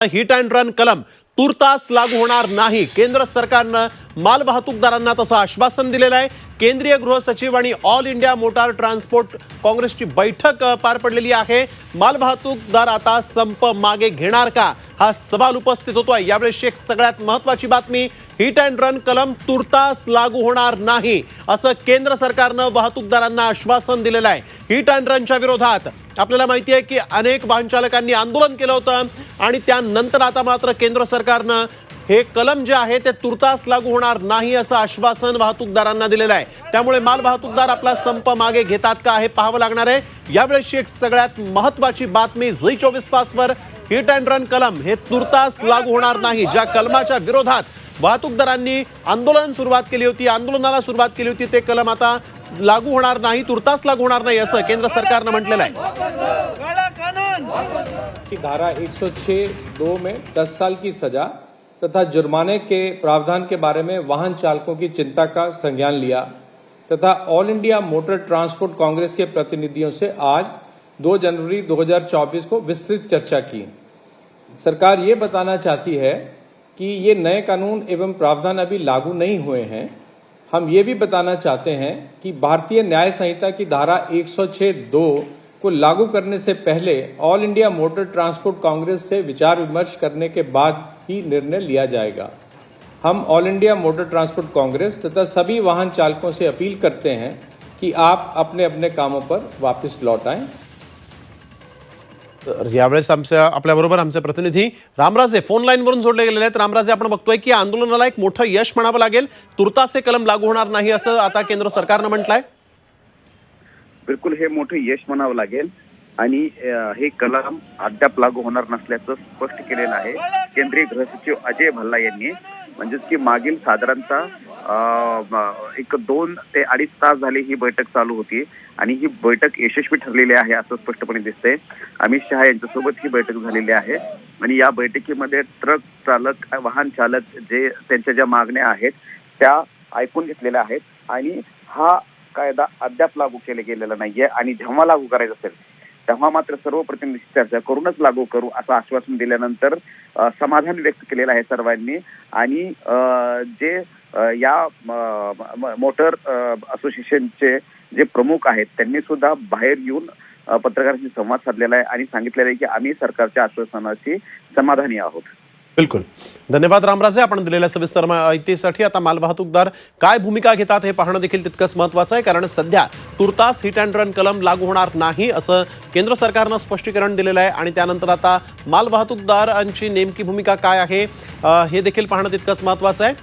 Hit and run कलम तुर्तास लागू होणार नाही. केंद्र सरकारनं मालवाहतूकदारांना तसं आश्वासन दिलेलं आहे. केंद्रीय गृह सचिव आणि ऑल इंडिया मोटार ट्रान्सपोर्ट काँग्रेसची बैठक पार पडलेली आहे. मालवाहतूकदार आता संप मागे घेणार का? हा सवाल उपस्थित होतोय. यावेळेस एक सगळ्यात महत्वाची बातमी हिट अँड रन कलम तुर्तास लागू होणार नाही असं केंद्र सरकारनं वाहतूकदारांना आश्वासन दिलेलं आहे. हिट अँड रनच्या विरोधात आपल्याला माहिती आहे की अनेक वाहन चालकांनी आंदोलन केलं होतं आणि त्यानंतर आता मात्र केंद्र सरकार सरकारनं हे कलम जे आहे ते तुर्तास लागू होणार नाही असं आश्वासन वाहतूकदारांना दिलेलं आहे. त्यामुळे माल वाहतूकदार आपला संप मागे घेतात का हे पाहावं लागणार आहे. यावेळेसची एक सगळ्यात महत्वाची बातमी झी चोवीस तासवर हिट अँड रन कलम हे तुर्तास लागू होणार नाही. ज्या कलमाच्या विरोधात वाहतूकदारांनी आंदोलन सुरुवात केली होती आंदोलनाला सुरुवात केली होती ते कलम आता लागू होणार नाही तुर्तास लागू होणार नाही असं केंद्र सरकारनं म्हटलेलं आहे. की धारा 106 दो में 10 साल की सजा तथा जुर्माने के प्रावधान के बारे में वाहन चालकों की चिंता का संज्ञान लिया तथा all India motor transport congress के प्रतिनिधियों से आज 2 जनवरी 2024 को विस्तृत चर्चा की। सरकार ये बताना चाहती है कि ये नए कानून एवं प्रावधान अभी लागू नहीं हुए हैं। हम ये भी बताना चाहते हैं कि भारतीय न्याय संहिता की धारा 106 दो को लागू करने से पहले all India motor transport congress से विचार विमर्श करने के बाद ही निर्णय लिया जाएगा। हम all India motor transport congress तथा सभी वाहन चालकों से अपील करते हैं कि आप अपने अपने कामों पर वापस लौट आएँ। प्रतिनिधी रामराजे फ़ोन लाईनवरून जोडले गेलेले आहेत. रामराजे, आपण बघतोय की या आंदोलनाला एक मोठं यश म्हणावं लागेल. तुर्तास हे कलम लागू होणार नाही असं आता केंद्र सरकारनं म्हटलंय. बिलकुल हे मोठं यश म्हणावं लागेल. आणि हे कलम अद्याप लागू होणार नसल्याचं स्पष्ट केलेलं आहे. केंद्रीय गृह सचिव अजय भल्ला यांनी. म्हणजेच की मागील साधारणतः एक दोन ते अडीच तास झाली ही बैठक चालू होती. आणि ही बैठक यशस्वी ठरलेली आहे असं स्पष्टपणे दिसतंय. अमित शहा यांच्यासोबत ही बैठक झालेली आहे. आणि या बैठकीमध्ये ट्रक चालक वाहन चालक जे त्यांच्या ज्या मागण्या आहेत त्या ऐकून घेतलेल्या आहेत. आणि हा कायदा अद्याप लागू केला गेलेला नाहीये आणि जेव्हा लागू करायचं असेल तेव्हा मात्र सर्व प्रतिनिधी चर्चा करूनच लागू करू असं आश्वासन दिल्यानंतर समाधान व्यक्त केलेलं आहे सर्वांनी आणि जे या मोटर असोसिएशनचे जे प्रमुख आहेत त्यांनी सुद्धा बाहेर येऊन पत्रकारांशी संवाद साधलेला आहे आणि सांगितलेलं आहे की आम्ही सरकारच्या आश्वासनाची समाधानी आहोत. बिलकुल. धन्यवाद रामराजे आपण दिलेल्या सविस्तर माहितीसाठी आता मालवाहतूकदार काय भूमिका घेतात हे पाहणं देखील तितकंच महत्वाचं आहे कारण सध्या तुर्तास हिट अँड रन कलम लागू होणार नाही असं केंद्र सरकारनं स्पष्टीकरण दिलेलं आहे. आणि त्यानंतर आता मालवाहतूकदारांची नेमकी भूमिका काय आहे हे देखील पाहणं तितकंच महत्वाचं आहे.